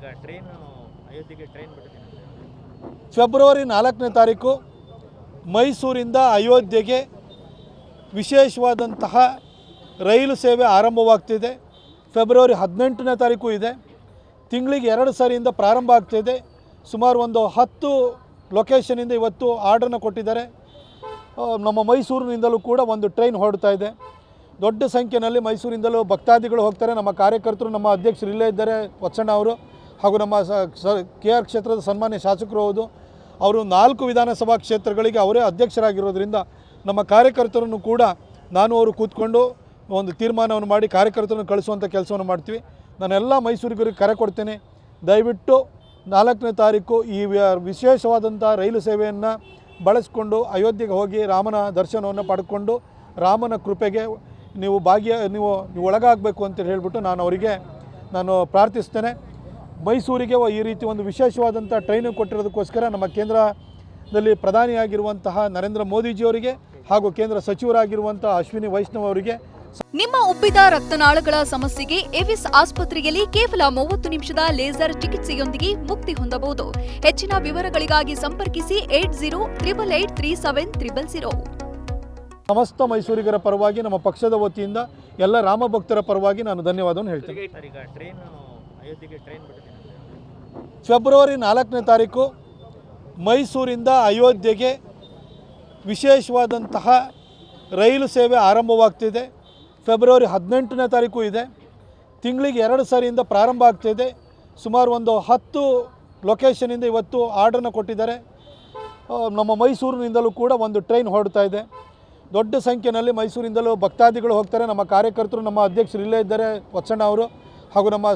ಈಗ train February ನಾಲ್ಕನೇ ತಾರೀಕು ಮೈಸೂರಿಂದ ಅಯೋಧ್ಯೆಗೆ ವಿಶೇಷವಾದಂತಹ ರೈಲು ಸೇವೆ ಆರಂಭವಾಗ್ತಿದೆ. ಫೆಬ್ರವರಿ ಹದಿನೆಂಟನೇ ತಾರೀಕು ಇದೆ. ತಿಂಗಳಿಗೆ ಎರಡು ಸಾರಿಯಿಂದ ಪ್ರಾರಂಭ ಆಗ್ತಿದೆ. ಸುಮಾರು ಒಂದು ಹತ್ತು ಲೊಕೇಶನಿಂದ ಇವತ್ತು ಆರ್ಡ್ರನ್ನ ಕೊಟ್ಟಿದ್ದಾರೆ. ನಮ್ಮ ಮೈಸೂರಿನಿಂದಲೂ ಕೂಡ ಒಂದು ಟ್ರೈನ್ ಹೊರಡ್ತಾ ಇದೆ. ದೊಡ್ಡ ಸಂಖ್ಯೆಯಲ್ಲಿ ಮೈಸೂರಿಂದಲೂ ಭಕ್ತಾದಿಗಳು ಹೋಗ್ತಾರೆ. ನಮ್ಮ ಕಾರ್ಯಕರ್ತರು, ನಮ್ಮ ಅಧ್ಯಕ್ಷರು ಇಲ್ಲೇ ಇದ್ದಾರೆ ವತ್ಸಣ್ಣ ಅವರು. ಹಾಗೂ ನಮ್ಮ ಸ ಕೆ ಆರ್ ಕ್ಷೇತ್ರದ ಸನ್ಮಾನ್ಯ ಶಾಸಕರು ಹೌದು, ಅವರು ನಾಲ್ಕು ವಿಧಾನಸಭಾ ಕ್ಷೇತ್ರಗಳಿಗೆ ಅವರೇ ಅಧ್ಯಕ್ಷರಾಗಿರೋದ್ರಿಂದ ನಮ್ಮ ಕಾರ್ಯಕರ್ತರನ್ನು ಕೂಡ ನಾನು ಅವರು ಕೂತ್ಕೊಂಡು ಒಂದು ತೀರ್ಮಾನವನ್ನು ಮಾಡಿ ಕಾರ್ಯಕರ್ತರನ್ನು ಕಳಿಸುವಂಥ ಕೆಲಸವನ್ನು ಮಾಡ್ತೀವಿ. ನಾನೆಲ್ಲ ಮೈಸೂರಿಗರಿಗೆ ಕರೆ ಕೊಡ್ತೇನೆ. ದಯವಿಟ್ಟು ನಾಲ್ಕನೇ ತಾರೀಕು ಈ ವಿಶೇಷವಾದಂಥ ರೈಲು ಸೇವೆಯನ್ನು ಬಳಸಿಕೊಂಡು ಅಯೋಧ್ಯೆಗೆ ಹೋಗಿ ರಾಮನ ದರ್ಶನವನ್ನು ಪಡ್ಕೊಂಡು ರಾಮನ ಕೃಪೆಗೆ ನೀವು ಭಾಗ್ಯ, ನೀವು ನೀವು ಒಳಗಾಗಬೇಕು ಅಂತ ಹೇಳಿಬಿಟ್ಟು ನಾನು ಅವರಿಗೆ ನಾನು ಪ್ರಾರ್ಥಿಸ್ತೇನೆ. ಮೈಸೂರಿಗೆ ಈ ರೀತಿ ಒಂದು ವಿಶೇಷವಾದಂಥ ಟ್ರೈನು ಕೊಟ್ಟಿರೋದಕ್ಕೋಸ್ಕರ ನಮ್ಮ ಕೇಂದ್ರದಲ್ಲಿ ಪ್ರಧಾನಿಯಾಗಿರುವಂತಹ ನರೇಂದ್ರ ಮೋದಿಜಿಯವರಿಗೆ ಹಾಗೂ ಕೇಂದ್ರ ಸಚಿವರಾಗಿರುವಂಥ ಅಶ್ವಿನಿ ವೈಷ್ಣವ್ ಅವರಿಗೆ ನಿಮ್ಮ ಉಬ್ಬಿದ ರಕ್ತನಾಳಗಳ ಸಮಸ್ಯೆಗೆ ಎವಿಸ್ ಆಸ್ಪತ್ರೆಯಲ್ಲಿ ಕೇವಲ ಮೂವತ್ತು ನಿಮಿಷದ ಲೇಸರ್ ಚಿಕಿತ್ಸೆಯೊಂದಿಗೆ ಮುಕ್ತಿ ಹೊಂದಬಹುದು. ಹೆಚ್ಚಿನ ವಿವರಗಳಿಗಾಗಿ ಸಂಪರ್ಕಿಸಿ eight zero triple eight three seven triple zero. ಸಮಸ್ತ ಮೈಸೂರಿಗರ ಪರವಾಗಿ ನಮ್ಮ ಪಕ್ಷದ ವತಿಯಿಂದ ಎಲ್ಲ ರಾಮಭಕ್ತರ ಪರವಾಗಿ ನಾನು ಧನ್ಯವಾದವನ್ನು ಹೇಳ್ತೇನೆ. ಫೆಬ್ರವರಿ ನಾಲ್ಕನೇ ತಾರೀಕು ಮೈಸೂರಿಂದ ಅಯೋಧ್ಯೆಗೆ ವಿಶೇಷವಾದಂತಹ ರೈಲು ಸೇವೆ ಆರಂಭವಾಗ್ತಿದೆ. ಫೆಬ್ರವರಿ ಹದಿನೆಂಟನೇ ತಾರೀಕು ಇದೆ. ತಿಂಗಳಿಗೆ ಎರಡು ಸಾರಿಯಿಂದ ಪ್ರಾರಂಭ ಆಗ್ತಿದೆ. ಸುಮಾರು ಒಂದು ಹತ್ತು ಲೊಕೇಶನಿಂದ ಇವತ್ತು ಆರ್ಡ್ರನ್ನ ಕೊಟ್ಟಿದ್ದಾರೆ. ನಮ್ಮ ಮೈಸೂರಿನಿಂದಲೂ ಕೂಡ ಒಂದು ಟ್ರೈನ್ ಹೊರಡ್ತಾ ಇದೆ. ದೊಡ್ಡ ಸಂಖ್ಯೆಯಲ್ಲಿ ಮೈಸೂರಿಂದಲೂ ಭಕ್ತಾದಿಗಳು ಹೋಗ್ತಾರೆ. ನಮ್ಮ ಕಾರ್ಯಕರ್ತರು, ನಮ್ಮ ಅಧ್ಯಕ್ಷರು ಇಲ್ಲೇ ಇದ್ದಾರೆ. ವತ್ಸಣ್ಣ ಅವರು. ಹಾಗೂ ನಮ್ಮ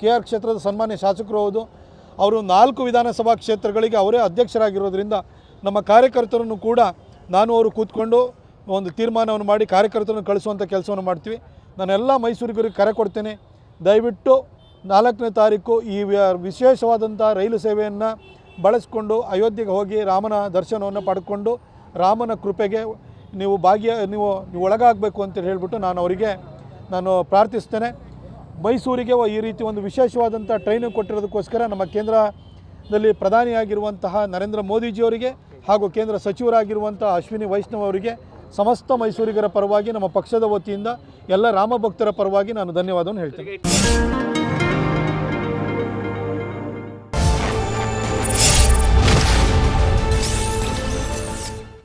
ಕೆ ಆರ್ ಕ್ಷೇತ್ರದ ಸನ್ಮಾನ್ಯ ಶಾಸಕರು ಹೌದು, ಅವರು ನಾಲ್ಕು ವಿಧಾನಸಭಾ ಕ್ಷೇತ್ರಗಳಿಗೆ ಅವರೇ ಅಧ್ಯಕ್ಷರಾಗಿರೋದ್ರಿಂದ ನಮ್ಮ ಕಾರ್ಯಕರ್ತರನ್ನು ಕೂಡ ನಾನು ಅವರು ಕೂತ್ಕೊಂಡು ಒಂದು ತೀರ್ಮಾನವನ್ನು ಮಾಡಿ ಕಾರ್ಯಕರ್ತರನ್ನು ಕಳಿಸುವಂಥ ಕೆಲಸವನ್ನು ಮಾಡ್ತೀವಿ. ನಾನೆಲ್ಲ ಮೈಸೂರಿಗರಿಗೆ ಕರೆ ಕೊಡ್ತೇನೆ. ದಯವಿಟ್ಟು ನಾಲ್ಕನೇ ತಾರೀಕು ಈ ವಿಶೇಷವಾದಂಥ ರೈಲು ಸೇವೆಯನ್ನು ಬಳಸಿಕೊಂಡು ಅಯೋಧ್ಯೆಗೆ ಹೋಗಿ ರಾಮನ ದರ್ಶನವನ್ನು ಪಡ್ಕೊಂಡು ರಾಮನ ಕೃಪೆಗೆ ನೀವು ಭಾಗ್ಯ, ನೀವು ನೀವು ಒಳಗಾಗಬೇಕು ಅಂತೇಳಿ ಹೇಳಿಬಿಟ್ಟು ನಾನು ಅವರಿಗೆ ನಾನು ಪ್ರಾರ್ಥಿಸ್ತೇನೆ. ಮೈಸೂರಿಗೆ ಈ ರೀತಿ ಒಂದು ವಿಶೇಷವಾದಂಥ ಟ್ರೈನು ಕೊಟ್ಟಿರೋದಕ್ಕೋಸ್ಕರ ನಮ್ಮ ಕೇಂದ್ರದಲ್ಲಿ ಪ್ರಧಾನಿಯಾಗಿರುವಂತಹ ನರೇಂದ್ರ ಮೋದಿಜಿಯವರಿಗೆ ಹಾಗೂ ಕೇಂದ್ರ ಸಚಿವರಾಗಿರುವಂಥ ಅಶ್ವಿನಿ ವೈಷ್ಣವ್ ಅವರಿಗೆ ಸಮಸ್ತ ಮೈಸೂರಿಗರ ಪರವಾಗಿ ನಮ್ಮ ಪಕ್ಷದ ವತಿಯಿಂದ ಎಲ್ಲ ರಾಮಭಕ್ತರ ಪರವಾಗಿ ನಾನು ಧನ್ಯವಾದವನ್ನು ಹೇಳ್ತೇನೆ.